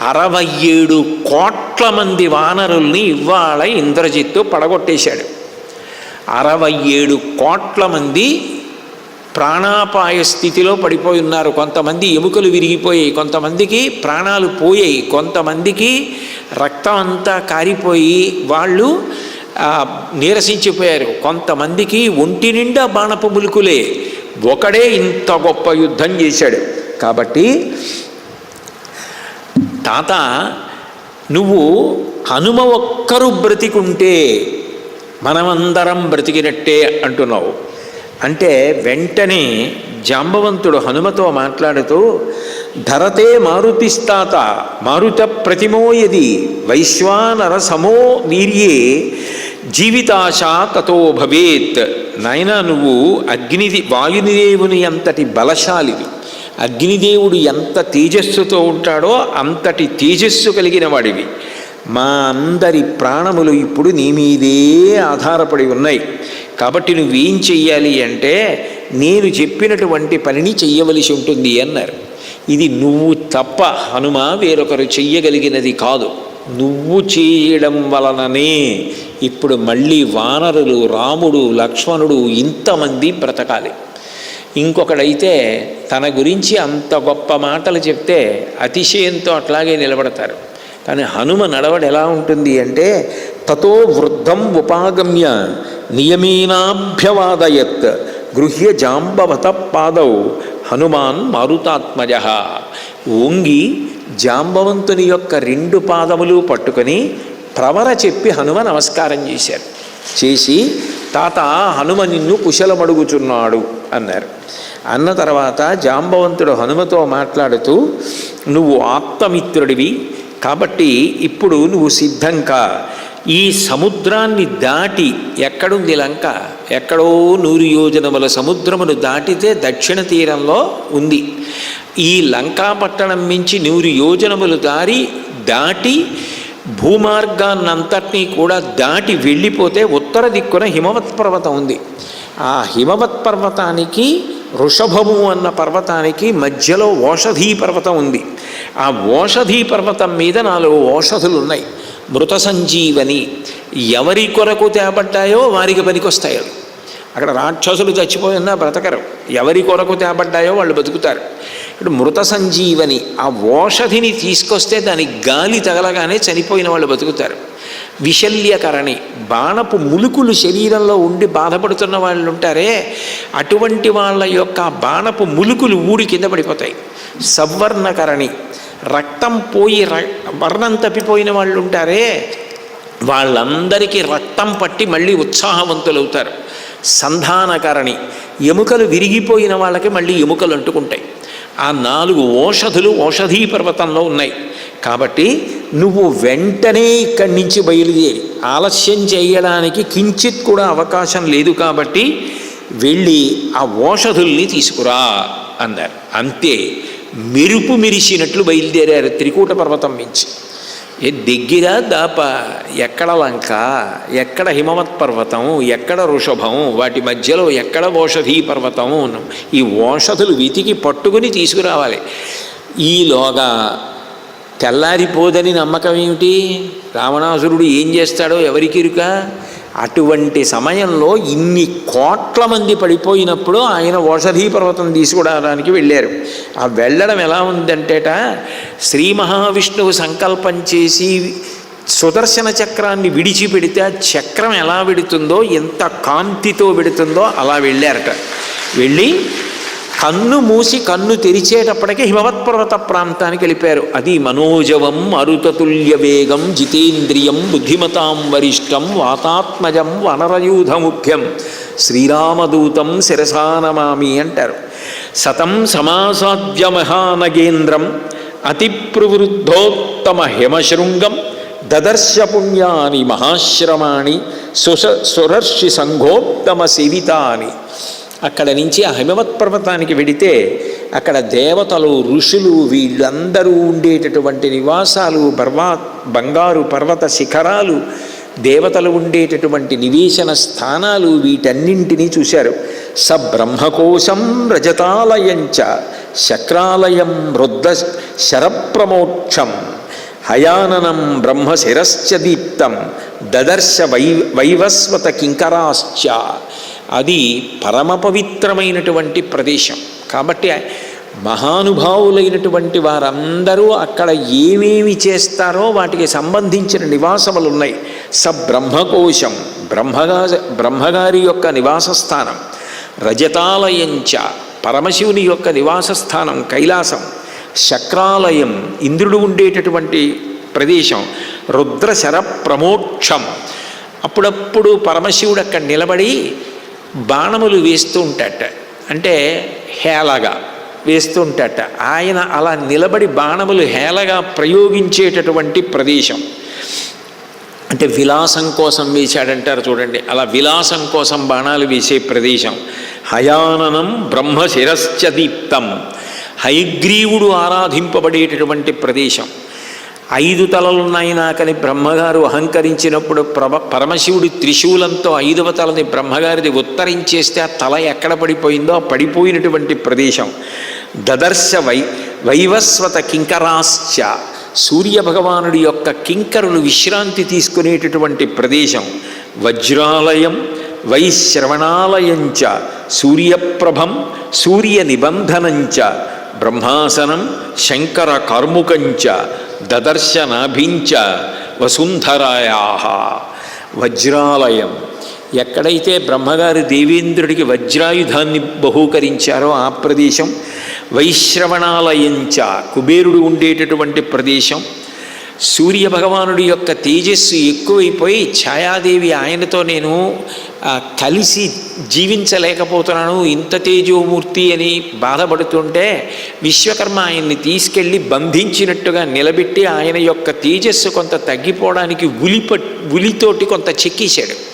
అరవై ఏడు కోట్ల మంది వానరుల్ని ఇవాళ ఇంద్రజిత్తు పడగొట్టేశాడు. అరవై ఏడు కోట్ల మంది ప్రాణాపాయ స్థితిలో పడిపోయి ఉన్నారు. కొంతమంది ఎముకలు విరిగిపోయాయి. కొంతమందికి ప్రాణాలు పోయాయి. కొంతమందికి రక్తం అంతా కారిపోయి వాళ్ళు నీరసించిపోయారు. కొంతమందికి ఒంటి నిండా బాణపు ములుకులే. ఒకడే ఇంత గొప్ప యుద్ధం చేశాడు. కాబట్టి తాత నువ్వు హనుమ ఒక్కరు బ్రతికుంటే మనమందరం బ్రతికినట్టే అంటున్నావు. అంటే వెంటనే జాంబవంతుడు హనుమతో మాట్లాడుతూ ధరతే మారుతిస్తాత మారుత ప్రతిమోయది వైశ్వానర సమో వీర్యే జీవితాశ తతో భవేత్. నాయన నువ్వు అగ్నిది వాయునిదేవుని అంతటి బలశాలివి. అగ్నిదేవుడు ఎంత తేజస్సుతో ఉంటాడో అంతటి తేజస్సు కలిగిన వాడివి. మా అందరి ప్రాణములు ఇప్పుడు నీ మీదే ఆధారపడి ఉన్నాయి. కాబట్టి నువ్వేం చెయ్యాలి అంటే నేను చెప్పినటువంటి పనిని చెయ్యవలసి ఉంటుంది అన్నారు. ఇది నువ్వు తప్ప హనుమ వేరొకరు చెయ్యగలిగినది కాదు. నువ్వు చేయడం వలననే ఇప్పుడు మళ్ళీ వానరులు రాముడు లక్ష్మణుడు ఇంతమంది బ్రతకాలి. ఇంకొకడైతే తన గురించి అంత గొప్ప మాటలు చెప్తే అతిశయంతో అట్లాగే నిలబడతారు. కానీ హనుమ నడవడ ఎలా ఉంటుంది అంటే తతో వృద్ధం ఉపాగమ్య నియమీనాభ్యవాదయత్ గృహ్య జాంబవత పాదౌ హనుమాన్ మారుతాత్మజ. వంగి జాంబవంతుని యొక్క రెండు పాదములు పట్టుకొని ప్రవర చెప్పి హనుమ నమస్కారం చేశారు చేసి తాత హనుమ నిన్ను కుశలమడుగుచున్నాడు అన్నారు. అన్న తర్వాత జాంబవంతుడు హనుమతో మాట్లాడుతూ నువ్వు ఆప్తమిత్రుడివి కాబట్టి ఇప్పుడు నువ్వు సిద్ధంకా. ఈ సముద్రాన్ని దాటి ఎక్కడుంది లంక? ఎక్కడో నూరు యోజనముల సముద్రమును దాటితే దక్షిణ తీరంలో ఉంది. ఈ లంకాపట్టణం మించి నూరు యోజనములు దారి దాటి భూమార్గాన్నంతటినీ కూడా దాటి వెళ్ళిపోతే ఉత్తర దిక్కున హిమవత్ పర్వతం ఉంది. ఆ హిమవత్ పర్వతానికి వృషభము అన్న పర్వతానికి మధ్యలో ఓషధీ పర్వతం ఉంది. ఆ ఓషధీ పర్వతం మీద నాలుగు ఓషధులు ఉన్నాయి మృత సంజీవని ఎవరి కొరకు తేబడ్డాయో వారికి పనికొస్తాయి అక్కడ రాక్షసులు చచ్చిపోయినా బ్రతకరు. ఎవరి కొరకు తేబడ్డాయో వాళ్ళు బతుకుతారు. ఇప్పుడు మృత సంజీవని ఆ ఓషధిని తీసుకొస్తే దానికి గాలి తగలగానే చనిపోయిన వాళ్ళు బతుకుతారు. విశల్యకరణి బాణపు ములుకులు శరీరంలో ఉండి బాధపడుతున్న వాళ్ళు ఉంటారే అటువంటి వాళ్ళ యొక్క బాణపు ములుకులు ఊడి కింద పడిపోతాయి. సవర్ణకరణి రక్తం పోయి ర- వర్ణం తప్పిపోయిన వాళ్ళు ఉంటారే వాళ్ళందరికీ రక్తం పట్టి మళ్ళీ ఉత్సాహవంతులవుతారు. సంధానకరణి ఎముకలు విరిగిపోయిన వాళ్ళకి మళ్ళీ ఎముకలు అంటుకుంటాయి. ఆ నాలుగు ఓషధులు ఓషధీ పర్వతంలో ఉన్నాయి. కాబట్టి నువ్వు వెంటనే ఇక్కడి నుంచి బయలుదేరి. ఆలస్యం చేయడానికి కించిత్ కూడా అవకాశం లేదు కాబట్టి వెళ్ళి ఆ ఓషధుల్ని తీసుకురా అన్నారు. అంతే. మెరుపు మెరిసినట్లు బయలుదేరారు త్రికూట పర్వతం నుంచి. ఏ దగ్గర దాప ఎక్కడ లంక ఎక్కడ హిమవత్ పర్వతం ఎక్కడ వృషభం వాటి మధ్యలో ఎక్కడ ఓషధీ పర్వతం ఈ ఓషధులు వెతికి పట్టుకుని తీసుకురావాలి. ఈలోగా తెల్లారిపోదని నమ్మకం ఏమిటి? రావణాసురుడు ఏం చేస్తాడో ఎవరికిరుక అటువంటి సమయంలో ఇన్ని కోట్ల మంది పడిపోయినప్పుడు ఆయన ఓషధీ పర్వతం తీసుకురావడానికి వెళ్ళారు. ఆ వెళ్ళడం ఎలా ఉందంటేట శ్రీ మహావిష్ణువు సంకల్పం చేసి సుదర్శన చక్రాన్ని విడిచిపెడితే ఆ చక్రం ఎలా విడుతుందో ఎంత కాంతితో విడుతుందో అలా వెళ్ళారట. వెళ్ళి కన్ను మూసి కన్ను తెరిచేటప్పటికే హిమవత్పర్వత ప్రాంతానికి వెళ్ళిపోయారు. అది మనోజవం అరుతతుల్య వేగం జితేంద్రియం బుద్ధిమతాం వరిష్టం వాతాత్మజం వనరయూధముఖ్యం. శ్రీరామదూతం శిరసానమామి అంటారు. సతం సమాసాద్య మహానగేంద్రం అతిప్రవృద్ధోత్తమ హిమశృంగం దదర్శ పుణ్యాని మహాశ్రమాణి సుష సురర్షి సంఘోత్తమ సేవితాని అక్కడ నుంచి ఆ హిమవత్ పర్వతానికి వెడితే అక్కడ దేవతలు ఋషులు వీళ్ళందరూ ఉండేటటువంటి నివాసాలు బర్వా బంగారు పర్వత శిఖరాలు దేవతలు ఉండేటటువంటి నివేశన స్థానాలు వీటన్నింటినీ చూశారు. స బ్రహ్మకోశం రజతాలయంచ శక్రాలయం రుద్ద శరప్రమోక్షం హయాననం బ్రహ్మశిరశ్చ దీప్తం దదర్శ వై వైవస్వత కింకరాశ్చ. అది పరమ పవిత్రమైనటువంటి ప్రదేశం. కాబట్టి మహానుభావులైనటువంటి వారందరూ అక్కడ ఏమేమి చేస్తారో వాటికి సంబంధించిన నివాసములు ఉన్నాయి స బ్రహ్మకోశం బ్రహ్మగా బ్రహ్మగారి యొక్క నివాస స్థానం రజతాలయంచ పరమశివుని యొక్క నివాస స్థానం కైలాసం శక్రాలయం ఇంద్రుడు ఉండేటటువంటి ప్రదేశం రుద్రశర ప్రమోక్షం అప్పుడప్పుడు పరమశివుడు అక్కడ నిలబడి బాణములు వేస్తూ ఉంటాట. అంటే హేళగా వేస్తూ ఉంటాట. ఆయన అలా నిలబడి బాణములు హేళగా ప్రయోగించేటటువంటి ప్రదేశం. అంటే విలాసం కోసం వేశాడంటారు చూడండి. అలా విలాసం కోసం బాణాలు వేసే ప్రదేశం. హయాననం బ్రహ్మ శిరశ్చ హయగ్రీవుడు ఆరాధింపబడేటటువంటి ప్రదేశం. ఐదు తలలున్నాయి నాకని బ్రహ్మగారు అహంకరించినప్పుడు ప్రభ పరమశివుడి త్రిశూలంతో ఐదవ తలని బ్రహ్మగారిది ఉత్తరించేస్తే ఆ తల ఎక్కడ పడిపోయిందో ఆ పడిపోయినటువంటి ప్రదేశం. దదర్శ వై వైవస్వత కింకరాశ్చ సూర్యభగవానుడి యొక్క కింకరులు విశ్రాంతి తీసుకునేటటువంటి ప్రదేశం. వజ్రాలయం వైశ్రవణాలయంచ సూర్యప్రభం సూర్య నిబంధనంచ బ్రహ్మాసనం శంకర కర్ముకంచ దదర్శనాభించ వసుంధరాయా వజ్రాలయం. ఎక్కడైతే బ్రహ్మగారు దేవేంద్రుడికి వజ్రాయుధాన్ని బహూకరించారో ఆ ప్రదేశం వైశ్రవణాలయంచ కుబేరుడు ఉండేటటువంటి ప్రదేశం. సూర్య భగవానుడి యొక్క తేజస్సు ఎక్కువైపోయి ఛాయాదేవి ఆయనతో నేను కలిసి జీవించలేకపోతున్నాను. ఇంత తేజోమూర్తి అని బాధపడుతుంటే విశ్వకర్మ ఆయన్ని తీసుకెళ్ళి బంధించినట్టుగా నిలబెట్టి ఆయన యొక్క తేజస్సు కొంత తగ్గిపోవడానికి ఉలిప ఉలితోటి కొంత చెక్కేశాడు.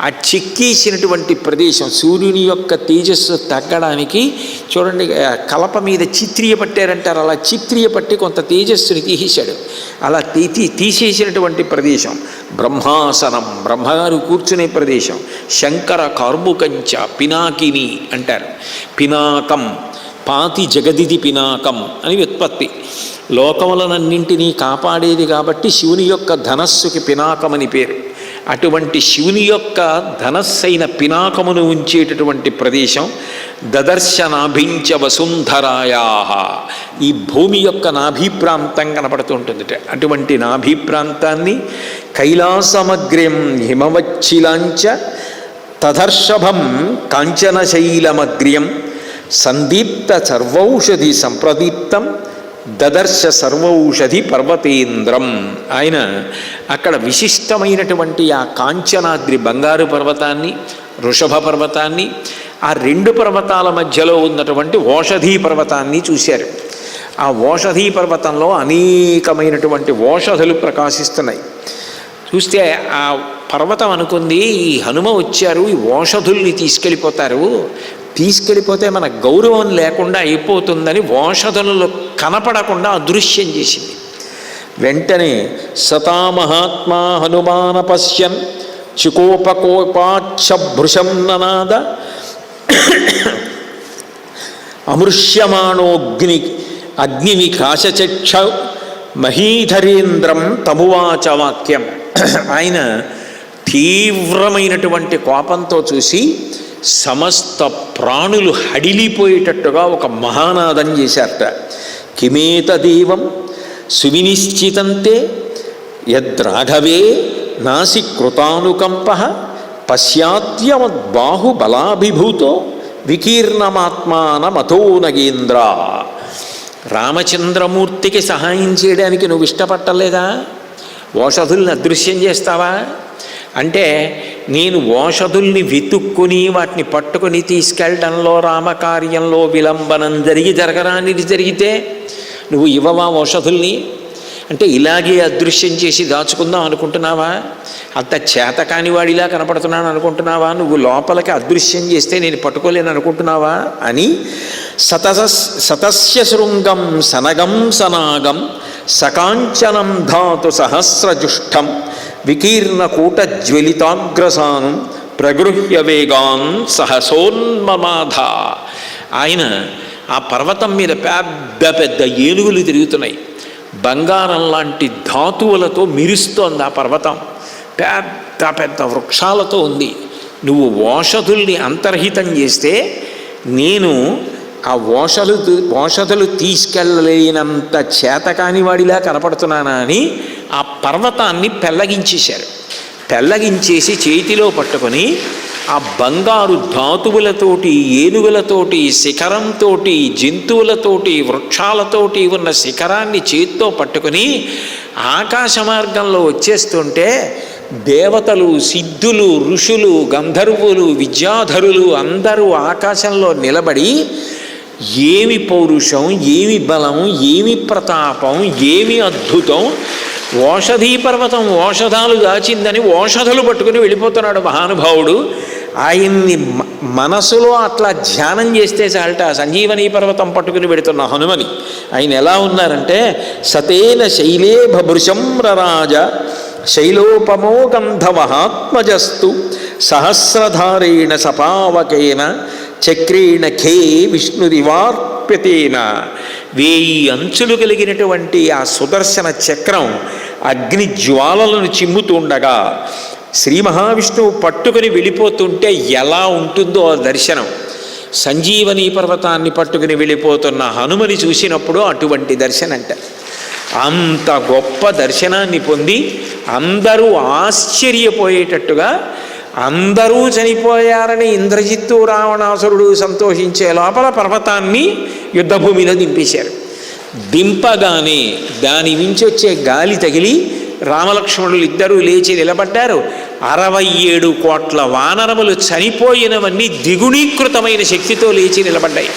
ఆ చిక్కేసినటువంటి ప్రదేశం సూర్యుని యొక్క తేజస్సు తగ్గడానికి చూడండి కలప మీద చిత్రియ పట్టారంటారు. అలా చిత్రియ పట్టి కొంత తేజస్సుని తీసేశాడు. అలా తీ తీసేసినటువంటి ప్రదేశం బ్రహ్మాసనం బ్రహ్మగారు కూర్చునే ప్రదేశం. శంకర కార్ముకంచ పినాకిని అంటారు. పినాకం పాతి జగదిది పినాకం అని వ్యుత్పత్తి. లోకములనన్నింటినీ కాపాడేది కాబట్టి శివుని యొక్క ధనస్సుకి పినాకమని పేరు. అటువంటి శివుని యొక్క ధనస్సైన పినాకమును ఉంచేటటువంటి ప్రదేశం దదర్శనాభించ వసుంధరాయా ఈ భూమి యొక్క నాభిప్రాంతం ప్రాంతం ఉంటుంది అటువంటి నాభిప్రాంతాన్ని ప్రాంతాన్ని కైలాసమగ్ర్యం హిమవచ్చిలాంచ తదర్షభం కాంచనశైలమగ్ర్యం సందీప్త సర్వౌషధి సంప్రదీప్తం దదర్శ సర్వౌషధి పర్వతేంద్రం. ఆయన అక్కడ విశిష్టమైనటువంటి ఆ కాంచనాద్రి బంగారు పర్వతాన్ని వృషభ పర్వతాన్ని ఆ రెండు పర్వతాల మధ్యలో ఉన్నటువంటి ఓషధీ పర్వతాన్ని చూశారు. ఆ ఓషధీ పర్వతంలో అనేకమైనటువంటి ఓషధులు ప్రకాశిస్తున్నాయి. చూస్తే ఆ పర్వతం అనుకుంది ఈ హనుమ వచ్చారు ఈ ఓషధుల్ని తీసుకెళ్ళిపోతారు తీసుకెళ్ళిపోతే మన గౌరవం లేకుండా అయిపోతుందని ఓషధులలో కనపడకుండా అదృశ్యం చేసింది. వెంటనే సతామహాత్మా హనుమాన పశ్యన్ చికోపకోపాక్షభృశం ననాద అమృష్యమాణోగ్ని అగ్నివికాశచక్ష మహీధరేంద్రం తమువాచ వాక్యం. ఆయన తీవ్రమైనటువంటి కోపంతో చూసి సమస్త ప్రాణులు హడిలిపోయేటట్టుగా ఒక మహానాదం చేశారట. కిమేత దేవం సువినిశ్చితంతే యద్రాఘవే నాసి కృతానుకంప పశ్చాత్యమద్బాహుబలాభిభూతో వికీర్ణమాత్మానమతో నగేంద్ర. రామచంద్రమూర్తికి సహాయం చేయడానికి నువ్వు ఇష్టపట్టలేదా? ఓషధుల్ని అదృశ్యం చేస్తావా? అంటే నేను ఓషధుల్ని వెతుక్కుని వాటిని పట్టుకుని తీసుకెళ్ళడంలో రామకార్యంలో విలంబనం జరిగి జరగరానిది జరిగితే నువ్వు ఇవ్వవా ఓషధుల్ని? అంటే ఇలాగే అదృశ్యం చేసి దాచుకుందాం అనుకుంటున్నావా? అంత చేత కానివాడిలా కనపడుతున్నాను అనుకుంటున్నావా? నువ్వు లోపలికి అదృశ్యం చేస్తే నేను పట్టుకోలేను అనుకుంటున్నావా? అని సతస సతస్య శృంగం సనగం సనాగం సకాంచనం ధాతు సహస్రజుష్టం వికీర్ణకూట జ్వలితాగ్రసానం ప్రగృహ్య వేగాన్ సహసోన్మమాధ. ఆయన ఆ పర్వతం మీద పెద్ద పెద్ద ఏనుగులు తిరుగుతున్నాయి. బంగారం లాంటి ధాతువులతో మెరుస్తోంది ఆ పర్వతం. పెద్ద పెద్ద వృక్షాలతో ఉంది. నువ్వు ఓషధుల్ని అంతర్హితం చేస్తే నేను ఆ ఓషధు ఓషధులు తీసుకెళ్ళలేనంత చేతకాని వాడిలా కనపడుతున్నానా అని ఆ పర్వతాన్ని పెల్లగించేశారు. పెల్లగించేసి చేతిలో పట్టుకొని ఆ బంగారు ధాతువులతోటి ఏనుగులతోటి శిఖరంతోటి జంతువులతోటి వృక్షాలతోటి ఉన్న శిఖరాన్ని చేతితో పట్టుకొని ఆకాశ మార్గంలో వచ్చేస్తుంటే దేవతలు సిద్ధులు ఋషులు గంధర్వులు విద్యాధరులు అందరూ ఆకాశంలో నిలబడి ఏమి పౌరుషం ఏమి బలం ఏమి ప్రతాపం ఏమి అద్భుతం ఓషధీ పర్వతం ఓషధాలు దాచిందని ఓషధులు పట్టుకుని వెళ్ళిపోతున్నాడు మహానుభావుడు. ఆయన్ని మనసులో అట్లా ధ్యానం చేస్తే చాలట సంజీవనీ పర్వతం పట్టుకుని పెడుతున్న హనుమని. ఆయన ఎలా ఉన్నారంటే సతేన శైలే భభృశంరరాజ శైలోపమో గంధవహాత్మజస్తు సహస్రధారేణ సపావకేన చక్రేణ ఖే విష్ణురివార్ప్యతేన వేయి అంచులు కలిగినటువంటి ఆ సుదర్శన చక్రం అగ్ని జ్వాలలను చిమ్ముతూ ఉండగా శ్రీ మహావిష్ణువు పట్టుకుని వెళ్ళిపోతుంటే ఎలా ఉంటుందో ఆ దర్శనం. సంజీవని పర్వతాన్ని పట్టుకుని వెళ్ళిపోతున్న హనుమని చూసినప్పుడు అటువంటి దర్శనంట. అంత గొప్ప దర్శనాన్ని పొంది అందరూ ఆశ్చర్యపోయేటట్టుగా అందరూ చనిపోయారని ఇంద్రజిత్తు రావణాసురుడు సంతోషించే లోపల పర్వతాన్ని యుద్ధభూమిలో దింపేశారు. దింపగానే దాని నుంచి వచ్చే గాలి తగిలి రామలక్ష్మణులు ఇద్దరూ లేచి నిలబడ్డారు. అరవై ఏడు కోట్ల వానరములు చనిపోయినవన్నీ దిగుణీకృతమైన శక్తితో లేచి నిలబడ్డాయి.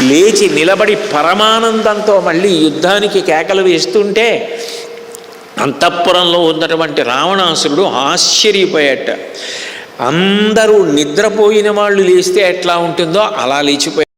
లేచి నిలబడి పరమానందంతో మళ్ళీ యుద్ధానికి కేకలు వేస్తుంటే అంతఃపురంలో ఉన్నటువంటి రావణాసురుడు ఆశ్చర్యపోయాట. అందరూ నిద్రపోయిన వాళ్ళు లేస్తే ఎట్లా ఉంటుందో అలా లేచిపోయారు.